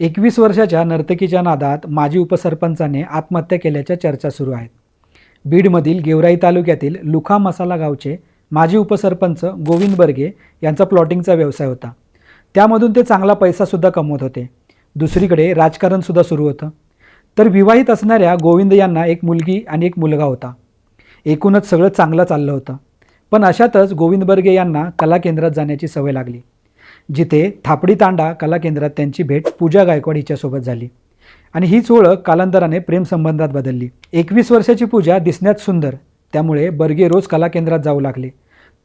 एकवीस वर्षाच्या नर्तकीच्या नादात माजी उपसरपंचाने आत्महत्या केल्याच्या चर्चा सुरू आहेत. बीडमधील गेवराई तालुक्यातील लुखा मसाला गावचे माजी उपसरपंच गोविंद बर्गे यांचा प्लॉटिंगचा व्यवसाय होता. त्यामधून ते चांगला पैसासुद्धा कमवत होते. दुसरीकडे राजकारणसुद्धा सुरू होतं. तर विवाहित असणाऱ्या गोविंद यांना एक मुलगी आणि एक मुलगा होता. एकूणच सगळं चांगलं चाललं होतं. पण अशातच गोविंद बर्गे यांना कला केंद्रात जाण्याची सवय लागली. जिथे थापडी तांडा कला केंद्रात त्यांची भेट पूजा गायकवाड हिच्यासोबत झाली. आणि हीच ओळख कालांतराने प्रेमसंबंधात बदलली. एकवीस वर्षाची पूजा दिसण्यात सुंदर त्यामुळे बर्गे रोज कला केंद्रात जाऊ लागले.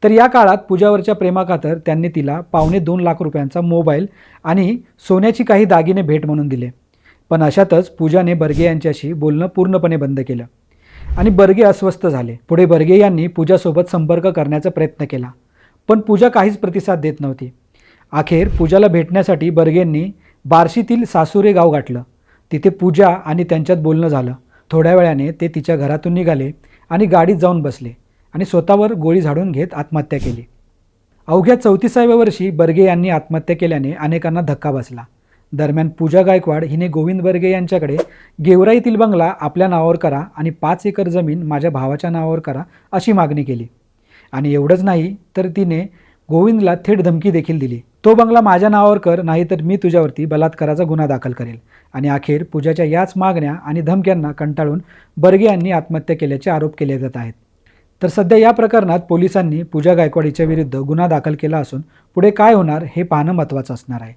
तर या काळात पूजावरच्या प्रेमाखातर त्यांनी तिला पावणे दोन लाख रुपयांचा मोबाईल आणि सोन्याची काही दागिने भेट म्हणून दिले. पण अशातच पूजाने बर्गे यांच्याशी बोलणं पूर्णपणे बंद केलं. आणि बर्गे अस्वस्थ झाले. पुढे बर्गे यांनी पूजासोबत संपर्क करण्याचा प्रयत्न केला. पण पूजा काहीच प्रतिसाद देत नव्हती. अखेर पूजाला भेटण्यासाठी बर्गेंनी बार्शीतील सासुरे गाव गाठलं. तिथे पूजा आणि त्यांच्यात बोलणं झालं. थोड्या वेळाने ते तिच्या घरातून निघाले आणि गाडीत जाऊन बसले आणि स्वतःवर गोळी झाडून घेत आत्महत्या केली. अवघ्या चौतीसाव्या वर्षी बर्गे यांनी आत्महत्या केल्याने अनेकांना धक्का बसला. दरम्यान पूजा गायकवाड हिने गोविंद बर्गे यांच्याकडे गेवराईतील बंगला आपल्या नावावर करा आणि पाच एकर जमीन माझ्या भावाच्या नावावर करा अशी मागणी केली. आणि एवढंच नाही तर तिने गोविंदला थेट धमकी देखील दिली. तो बंगला माझ्या नावावर कर नाहीतर मी तुझ्यावरती बलात्काराचा गुन्हा दाखल करेल. आणि अखेर पूजाच्या याच मागण्या आणि धमक्यांना कंटाळून बर्गे यांनी आत्महत्या केल्याचे आरोप केले जात आहेत. तर सध्या या प्रकरणात पोलिसांनी पूजा गायकवाड विरुद्ध गुन्हा दाखल केला असून पुढे काय होणार हे पाहणं महत्त्वाचं असणार आहे.